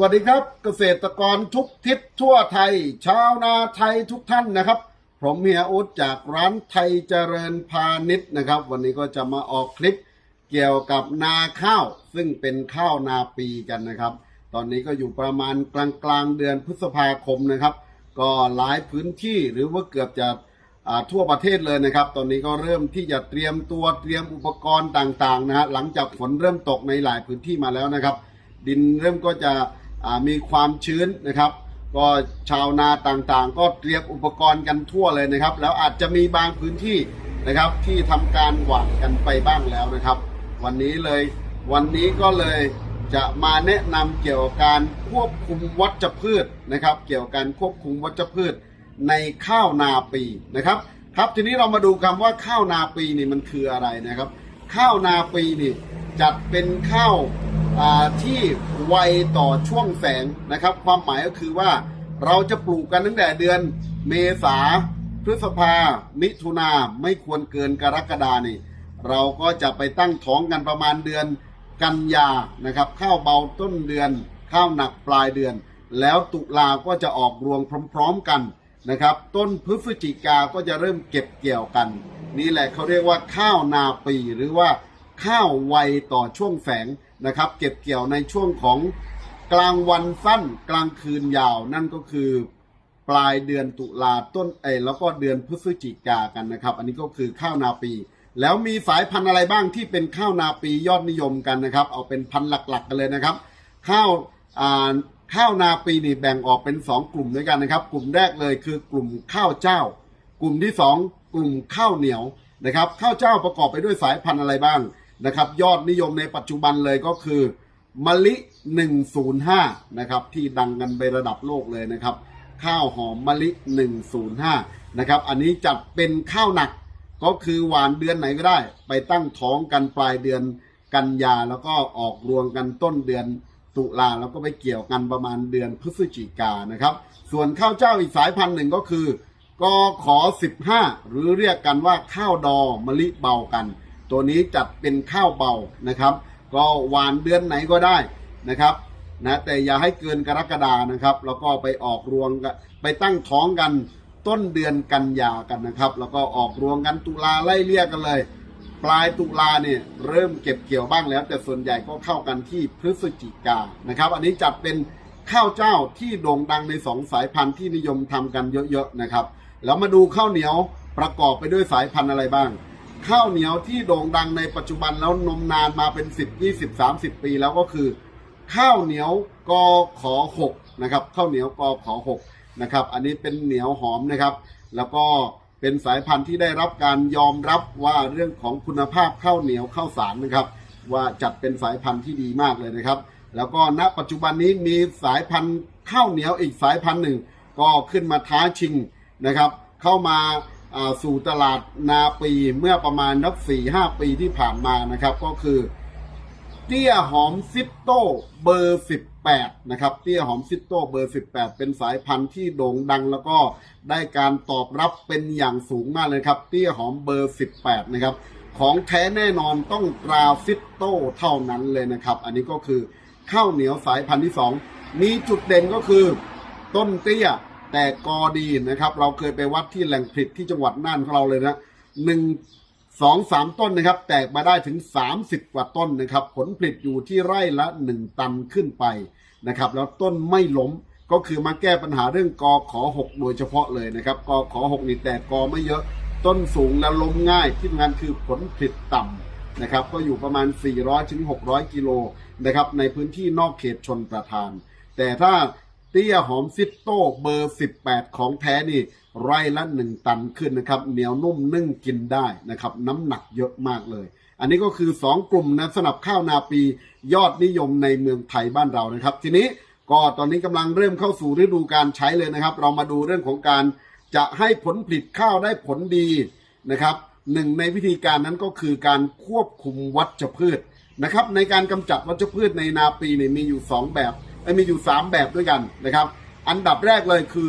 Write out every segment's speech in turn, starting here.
วัสดีครับเกษตรกรทุกทิศทั่วไทย ชาวนาไทยทุกท่านนะครับ ผมเฮียอุดจากร้านไทยเจริญพาณิชย์นะครับ วันนี้ก็จะมาออกคลิปเกี่ยวกับนาข้าว ซึ่งเป็นข้าวนาปีกันนะครับ ตอนนี้ก็อยู่ประมาณกลางกลางเดือนพฤษภาคมนะครับ ก็หลายพื้นที่หรือว่าเกือบจะทั่วประเทศเลยนะครับ ตอนนี้ก็เริ่มที่จะเตรียมตัวเตรียมอุปกรณ์ต่างๆนะฮะหลังจากฝนเริ่มตกในหลายพื้นที่มาแล้วนะครับ ดินเริ่มก็จะ มีความชื้นนะครับ ก็ชาวนาต่างๆ ก็เตรียมอุปกรณ์กันทั่วเลยนะครับ แล้วอาจจะมีบางพื้นที่นะครับที่ทำการหว่านกันไปบ้างแล้วนะครับ วันนี้เลยวันนี้ก็เลยจะมาแนะนำเกี่ยวกับการควบคุมวัชพืชนะครับ เกี่ยวกับการควบคุมวัชพืชในข้าวนาปีนะครับครับทีนี้เรามาดูคำว่าข้าวนาปีนี่มันคืออะไรนะครับ ข้าวนาปีนี่จัดเป็นข้าว ที่ไวต่อช่วงแสงนะครับ ความหมายก็คือว่าเราจะปลูกกันตั้งแต่เดือนเมษาพฤษภา มิถุนาไม่ควรเกินกรกฎานี่ เราก็จะไปตั้งท้องกันประมาณเดือนกันยานะครับ ข้าวเบาต้นเดือน ข้าวหนักปลายเดือน แล้วตุลาก็จะออกรวงพร้อม ๆกันนะครับ ต้นพฤศจิกาก็จะเริ่มเก็บเกี่ยวกัน นี่แหละเขาเรียกว่าข้าวนาปีหรือว่า ข้าวไวต่อช่วงแสงนะครับ เก็บเกี่ยวในช่วงของกลางวันสั้นกลางคืนยาวนั่นก็คือปลายเดือนตุลาต้นเอแล้วก็เดือนพฤศจิกากันนะครับ อันนี้ก็คือข้าวนาปี แล้วมีสายพันธุ์อะไรบ้างที่เป็นข้าวนาปียอดนิยมกันนะครับ เอาเป็นพันธุ์หลักๆกันเลยนะครับ ข้าวข้าวนาปีนี่แบ่งออกเป็น 2 กลุ่มด้วยกันนะครับ กลุ่มแรกเลยคือกลุ่มข้าวเจ้า กลุ่มที่ 2 กลุ่มข้าวเหนียวนะครับ ข้าวเจ้าประกอบไปด้วยสายพันธุ์อะไรบ้าง นะครับยอดนิยมในปัจจุบันเลยก็คือมะลิ 105 นะครับที่ดังกันไประดับโลกเลยนะครับ ข้าวหอมมะลิ 105 นะครับอันนี้จัดเป็นข้าวหนักก็คือหวานเดือนไหนก็ได้ ไปตั้งท้องกันปลายเดือนกันยาแล้วก็ออกรวงกันต้นเดือนตุลาแล้วก็ไปเกี่ยวกันประมาณเดือนพฤศจิกานะครับ ส่วนข้าวเจ้าอีกสายพันธุ์หนึ่งก็คือกอขอ 15 หรือเรียกกันว่าข้าวดอมะลิเบากัน ตัวนี้จัดเป็นข้าวเบานะครับ ก็หวานเดือนไหนก็ได้นะครับนะแต่อย่าให้เกินกรกฎานะครับ แล้วก็ไปออกรวงกันไปตั้งท้องกันต้นเดือนกันยากันนะครับ แล้วก็ออกรวงกันตุลาไล่เลี่ยกันเลย ปลายตุลาเนี่ยเริ่มเก็บเกี่ยวบ้างแล้ว แต่ส่วนใหญ่ก็เข้ากันที่พฤศจิกานะครับ อันนี้จัดเป็นข้าวเจ้าที่โด่งดังในสองสายพันธุ์ที่นิยมทำกันเยอะๆนะครับ แล้วมาดูข้าวเหนียวประกอบไปด้วยสายพันธุ์อะไรบ้าง ข้าวเหนียวที่โด่งดังในปัจจุบันแล้วนมนานมาเป็น10 20 30 ปีแล้วก็คือ ข้าวเหนียวกอขอหกนะครับ ข้าวเหนียวกอขอหกนะครับ อันนี้เป็นเหนียวหอมนะครับ แล้วก็เป็นสายพันธุ์ที่ได้รับการยอมรับว่าเรื่องของคุณภาพข้าวเหนียวข้าวสารนะครับ ว่าจัดเป็นสายพันธุ์ที่ดีมากเลยนะครับ แล้วก็ณปัจจุบันนี้มีสายพันธุ์ข้าวเหนียวอีกสายพันธุ์หนึ่ง ก็ขึ้นมาท้าชิงนะครับ เข้ามาอ่า สู่ตลาดนาปีเมื่อประมาณนับสี่ห้าปีที่ผ่านมานะครับ ก็คือเตี้ยหอมซิปโต้เบอร์18นะครับ เตี้ยหอมซิปโต้เบอร์18เป็นสายพันธุ์ที่โด่งดังแล้วก็ได้การตอบรับเป็นอย่างสูงมากเลยครับ เตี้ยหอมเบอร์18นะครับ ของแท้แน่นอนต้องตราซิปโต้เท่านั้นเลยนะครับ อันนี้ก็คือข้าวเหนียวสายพันธุ์ที่2มีจุดเด่นก็คือ ต้นเตี้ย แต่กอดีนะครับ เราเคยไปวัดที่แหล่งผลิตที่จังหวัดน่านของเราเลยนะหนึ่งสองสามต้นนะครับ แตกมาได้ถึง 30 กว่าต้นนะครับ ผลผลิตอยู่ที่ไร่ละ 1 ตันขึ้นไปนะครับ แล้วต้นไม่ล้มก็คือมาแก้ปัญหาเรื่องกอขอ6โดยเฉพาะเลยนะครับกอขอ6นี่แตกกอไม่เยอะ ต้นสูงและล้มง่ายที่สำคัญคือผลผลิตต่ำนะครับ ก็อยู่ประมาณ 400ถึง600 กิโลนะครับ ในพื้นที่นอกเขตชนประทาน แต่ถ้า เตี้ยหอมซิตโต้เบอร์ 18 ของแท้นี่ ไร่ละ 1 ตันขึ้นนะครับ เหนียวนุ่มนึ่งกินได้นะครับ น้ำหนักเยอะมากเลย อันนี้ก็คือ 2 กลุ่มนะสำหรับข้าวนาปียอดนิยมในเมืองไทยบ้านเรานะครับ ทีนี้ก็ตอนนี้กำลังเริ่มเข้าสู่ฤดูการใช้เลยนะครับ เรามาดูเรื่องของการจะให้ผลผลิตข้าวได้ผลดีนะครับหนึ่งในวิธีการนั้นก็คือการควบคุมวัชพืชนะครับ ในการกำจัดวัชพืชในนาปีเนี่ยมีอยู่ 2 แบบ มีอยู่ 3 แบบด้วยกันนะครับ อันดับแรกเลยคือ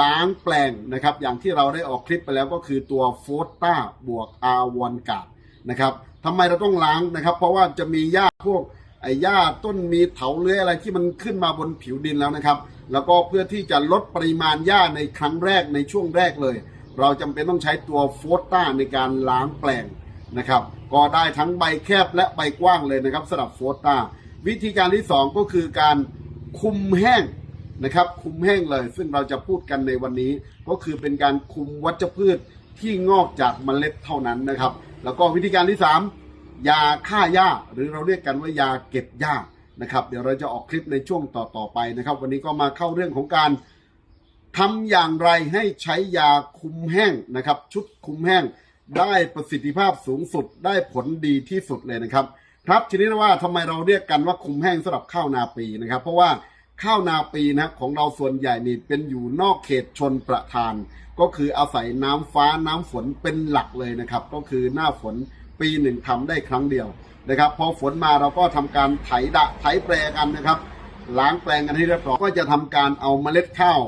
ล้างแปลงนะครับ อย่างที่เราได้ออกคลิปไปแล้วก็คือตัวโฟตต้าบวกอารวอนกาดนะครับทำไมเราต้องล้างนะครับ เพราะว่าจะมีหญ้าพวกไอ้หญ้าต้นมีเถาเลื้อยอะไรที่มันขึ้นมาบนผิวดินแล้วนะครับ แล้วก็เพื่อที่จะลดปริมาณหญ้าในครั้งแรกในช่วงแรกเลย เราจำเป็นต้องใช้ตัวโฟสต้าในการล้างแปลงนะครับ ก็ได้ทั้งใบแคบและใบกว้างเลยนะครับสำหรับโฟสต้าวิธีการที่สองก็คือการ คุมแห้งนะครับ คุมแห้งเลย ซึ่งเราจะพูดกันในวันนี้ ก็คือเป็นการคุมวัชพืชที่งอกจากเมล็ดเท่านั้นนะครับ แล้วก็วิธีการที่ 3 ยาฆ่าหญ้า หรือเราเรียกกันว่ายาเก็บหญ้านะครับ เดี๋ยวเราจะออกคลิปในช่วงต่อๆไปนะครับ วันนี้ก็มาเข้าเรื่องของการทำอย่างไรให้ใช้ยาคุมแห้งนะครับ ชุดคุมแห้งได้ประสิทธิภาพสูงสุดได้ผลดีที่สุดเลยนะครับ ครับทีนี้ว่าทำไมเราเรียกกันว่าคุมแห้งสำหรับข้าวนาปีนะครับ เพราะว่าข้าวนาปีนะของเราส่วนใหญ่นี่เป็นอยู่นอกเขตชนประทาน ก็คืออาศัยน้ำฟ้าน้ำฝนเป็นหลักเลยนะครับ ก็คือหน้าฝนปีหนึ่งทำได้ครั้งเดียวนะครับ พอฝนมาเราก็ทำการไถดะไถแปลกันนะครับ ล้างแปลงกันให้เรียบร้อยก็จะทำการเอาเมล็ดข้าว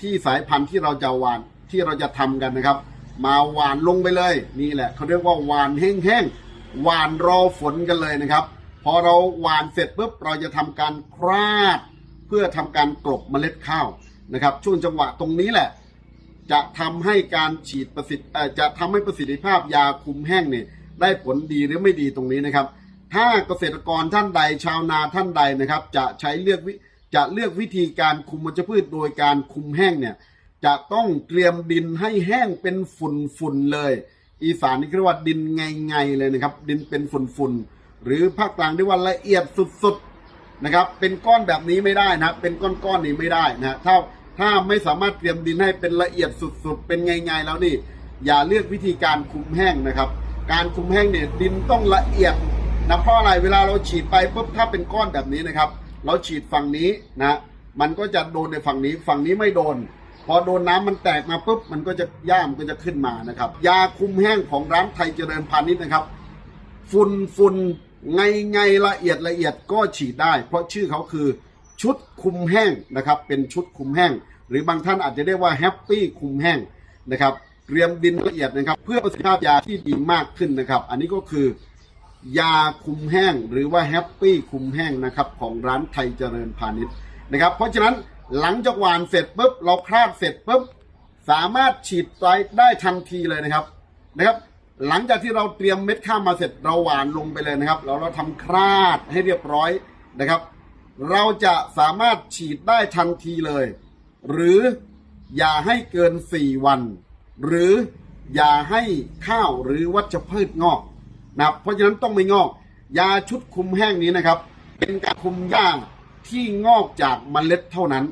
ที่สายพันธุ์ที่เราจะหวานที่เราจะทำกันนะครับ มาหวานลงไปเลยนี่แหละเขาเรียกว่าหวานแห้งๆ หวานรอฝนกันเลยนะครับ พอเราหวานเสร็จปุ๊บเราจะทำการคราด เพื่อทำการกลบเมล็ดข้าวนะครับ ช่วงจังหวะตรงนี้แหละ จะทำให้การฉีดประสิทธิเอ่อจะทำให้ประสิทธิภาพยาคุมแห้งเนี่ยได้ผลดีหรือไม่ดีตรงนี้นะครับ ถ้าเกษตรกรท่านใดชาวนาท่านใดนะครับ จะใช้เลือกวิจะเลือกวิธีการคุมวัชพืชโดยการคุมแห้งเนี่ยจะต้องเตรียมดินให้แห้งเป็นฝุ่นฝุ่นๆเลย อีสานนี่เรียกว่าดินไงไงๆเลยนะครับ ดินเป็นฝุ่นๆหรือภาคกลางเรียกว่าละเอียดสุดๆนะครับ เป็นก้อนแบบนี้ไม่ได้นะเป็นก้อนๆนี้ไม่ได้นะถ้าถ้าไม่สามารถเตรียมดินให้เป็นละเอียดสุดๆ เป็นไงไงๆแล้วนี่ อย่าเลือกวิธีการคุมแห้งนะครับ การคุมแห้งเนี่ยดินต้องละเอียดนะเพราะอะไรเวลาเราฉีดไปปุ๊บถ้าเป็นก้อนแบบนี้นะครับ เราฉีดฝั่งนี้นะมันก็จะโดนในฝั่งนี้ฝั่งนี้ไม่โดน พอโดนน้ำมันแตกมาปุ๊บมันก็จะย่ามก็จะขึ้นมานะครับ ยาคุมแห้งของร้านไทยเจริญพาณิชย์นะครับ ฝุ่นฝุ่นไงไงละเอียดละเอียดก็ฉีดได้ เพราะชื่อเขาคือชุดคุมแห้งนะครับ เป็นชุดคุมแห้ง หรือบางท่านอาจจะเรียกว่าแฮปปี้คุมแห้งนะครับเตรียมดินละเอียดนะครับ เพื่อประสิทธิภาพยาที่ดีมากขึ้นนะครับ อันนี้ก็คือยาคุมแห้งหรือว่าแฮปปี้คุมแห้งนะครับของร้านไทยเจริญพาณิชย์นะครับ เพราะฉะนั้น หลังจากหวานเสร็จปุ๊บเราคราดเสร็จปุ๊บสามารถฉีดไปได้ทันทีเลยนะครับนะครับ หลังจากที่เราเตรียมเม็ดข้าวมาเสร็จเราหวานลงไปเลยนะครับแล้วเราทำคราดให้เรียบร้อยนะครับ เราจะสามารถฉีดได้ทันทีเลย หรืออย่าให้เกิน 4 วัน หรืออย่าให้ข้าวหรือวัชพืชงอกนะครับเพราะฉะนั้นต้องไม่งอก ยาชุดคุมแห้งนี้นะครับ เป็นการคุมหญ้า ที่งอกจากเมล็ดเท่านั้น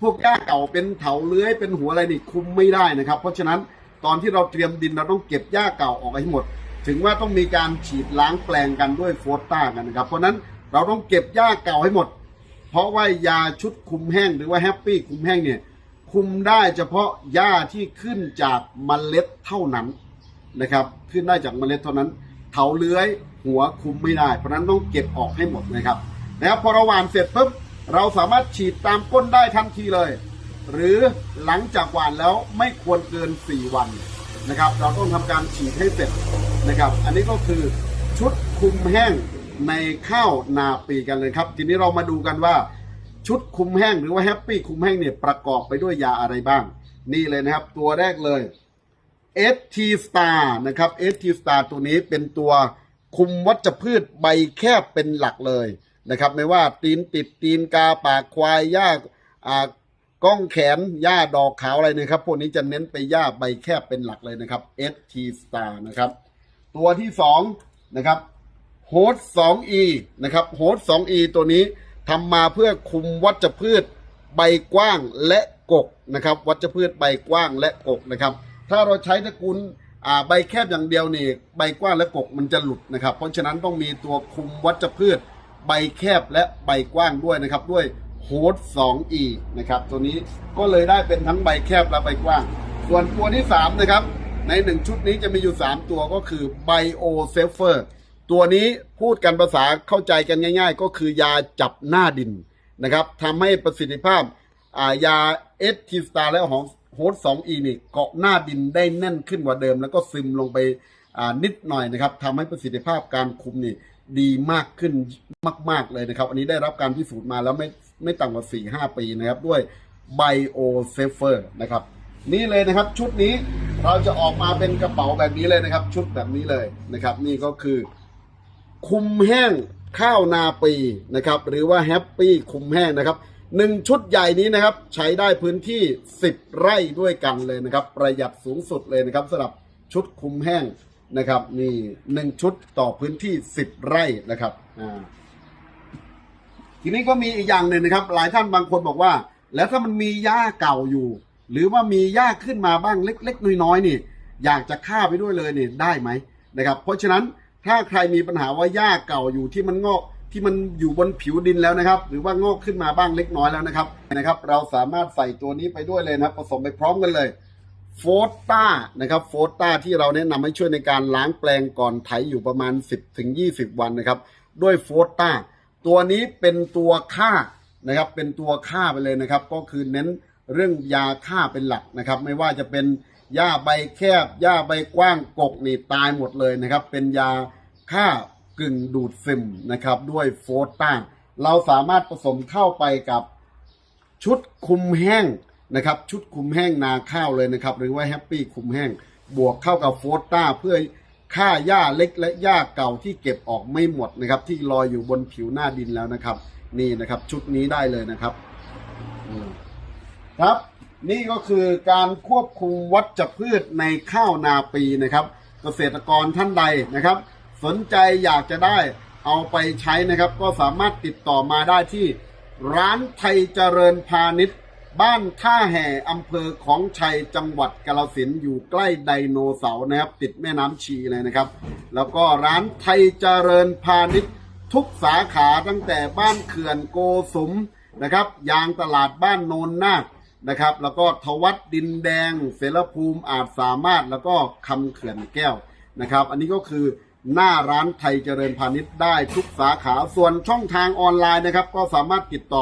พวกหญ้าเก่าเป็นเถาเลื้อยเป็นหัวอะไรนี่คุมไม่ได้นะครับ เพราะฉะนั้นตอนที่เราเตรียมดินเราต้องเก็บหญ้าเก่าออกให้หมด ถึงว่าต้องมีการฉีดล้างแปลงกันด้วยโฟสต้ากันนะครับ เพราะนั้นเราต้องเก็บหญ้าเก่าให้หมด เพราะว่ายาชุดคุมแห้งหรือว่าแฮปปี้คุมแห้งเนี่ยคุมได้เฉพาะหญ้าที่ขึ้นจากเมล็ดเท่านั้นนะครับ ขึ้นได้จากเมล็ดเท่านั้น เถาเลื้อยหัวคุมไม่ได้ เพราะนั้นต้องเก็บออกให้หมดนะครับ นะครับพอเราหว่านเสร็จปุ๊บเราสามารถฉีดตามก้นได้ทันทีเลย หรือหลังจากหว่านแล้วไม่ควรเกิน 4 วันนะครับ เราต้องทำการฉีดให้เสร็จนะครับ อันนี้ก็คือชุดคุมแห้งในข้าวนาปีกันเลยครับ ทีนี้เรามาดูกันว่า ชุดคุมแห้งหรือว่าแฮปปี้คุมแห้งเนี่ยประกอบไปด้วยยาอะไรบ้าง นี่เลยนะครับ ตัวแรกเลย ST Star นะครับ ST Star ตัวนี้เป็นตัวคุมวัชพืชใบแคบเป็นหลักเลย นะครับ ไม่ว่าตีนติดตีนกาปากควายหญ้าอ่าก้องแขนหญ้าดอกขาวอะไรนะครับ พวกนี้จะเน้นไปหญ้าใบแคบเป็นหลักเลยนะครับ ST Star นะครับ ตัวที่สองนะครับโฮส 2e นะครับโฮส 2e ตัวนี้ทำมาเพื่อคุมวัชพืชใบกว้างและกกนะครับ วัชพืชใบกว้างและกกนะครับ ถ้าเราใช้ตระกูลอ่าใบแคบอย่างเดียวนี่ใบกว้างและกกมันจะหลุดนะครับ เพราะฉะนั้นต้องมีตัวคุมวัชพืช ใบแคบและใบกว้างด้วยนะครับด้วยโฮส 2e นะครับตัวนี้ก็เลยได้เป็นทั้งใบแคบและใบกว้าง ส่วนตัวที่สามนะครับในหนึ่งชุดนี้จะมีอยู่ 3 ตัวก็คือไบโอเซฟเฟอร์ตัวนี้พูดกันภาษาเข้าใจกันง่าย ๆ ก็คือยาจับหน้าดินนะครับทำให้ประสิทธิภาพายาเอสทีสตาและของโฮสสองอีนี่เกาะหน้าดินได้แน่นขึ้นกว่าเดิม แล้วก็ซึมลงไปนิดหน่อยนะครับทำให้ประสิทธิภาพการคุมนี่ ดีมากขึ้นมาก ๆ เลยนะครับ อันนี้ได้รับการพิสูจน์มาแล้วไม่ไม่ต่ำกว่า 4-5 ปีนะครับ ด้วย Bio Safer นะครับ นี่เลยนะครับชุดนี้เราจะออกมาเป็นกระเป๋าแบบนี้เลยนะครับ ชุดแบบนี้เลยนะครับ นี่ก็คือ คุมแห้งข้าวนาปีนะครับ หรือว่าแฮปปี้คุมแห้งนะครับหนึ่งชุดใหญ่นี้นะครับ ใช้ได้พื้นที่ 10 ไร่ด้วยกันเลยนะครับ ประหยัดสูงสุดเลยนะครับสำหรับชุดคุมแห้ง นะครับนี่หนึ่งชุดต่อพื้นที่10ไร่นะครับอ่าทีนี้ก็มีอีกอย่างหนึ่งนะครับ หลายท่านบางคนบอกว่า แล้วถ้ามันมีหญ้าเก่าอยู่ หรือว่ามีหญ้าขึ้นมาบ้างเล็ก ๆ น้อยๆนี่ อยากจะฆ่าไปด้วยเลยนี่ได้ไหมนะครับ เพราะฉะนั้นถ้าใครมีปัญหาว่าหญ้าเก่าอยู่ที่มันงอกที่มันอยู่บนผิวดินแล้วนะครับ หรือว่างอกขึ้นมาบ้างเล็กน้อยแล้วนะครับนะครับ เราสามารถใส่ตัวนี้ไปด้วยเลยนะครับ ผสมไปพร้อมกันเลย โฟต้านะครับโฟต้าที่เราแนะนำให้ช่วยในการล้างแปลงก่อนไถอยู่ประมาณ 10ถึง20 วันนะครับ ด้วยโฟต้าตัวนี้เป็นตัวฆ่านะครับ เป็นตัวฆ่าไปเลยนะครับ ก็คือเน้นเรื่องยาฆ่าเป็นหลักนะครับ ไม่ว่าจะเป็นหญ้าใบแคบหญ้าใบกว้างกกนี่ตายหมดเลยนะครับ เป็นยาฆ่ากึ่งดูดซึมนะครับ ด้วยโฟต้าเราสามารถผสมเข้าไปกับชุดคุมแห้ง นะครับชุดคุมแห้งนาข้าวเลยนะครับ หรือว่าแฮปปี้คุมแห้ง บวกเข้ากับโฟต้าเพื่อฆ่าหญ้าเล็กและหญ้าเก่าที่เก็บออกไม่หมดนะครับ ที่ลอยอยู่บนผิวหน้าดินแล้วนะครับ นี่นะครับชุดนี้ได้เลยนะครับครับ นี่ก็คือการควบคุมวัชพืชในข้าวนาปีนะครับ เกษตรกรท่านใดนะครับ สนใจอยากจะได้เอาไปใช้นะครับ ก็สามารถติดต่อมาได้ที่ร้านไทยเจริญพาณิชย์ บ้านท่าแห่อำเภอของชัยจังหวัดกาฬสินอยู่ใกล้ไดโนเสาร์นะครับ ติดแม่น้ำชีเลยนะครับ แล้วก็ร้านไทยเจริญพาณิชย์ทุกสาขาตั้งแต่บ้านเขื่อนโกสมนะครับ ยางตลาดบ้านโนนนาคนะครับ แล้วก็ทวัดดินแดง เสรภูมิอาจสามารถแล้วก็คำเขื่อนแก้วนะครับ อันนี้ก็คือหน้าร้านไทยเจริญพาณิชย์ได้ทุกสาขาส่วนช่องทางออนไลน์นะครับ ก็สามารถติดต่อ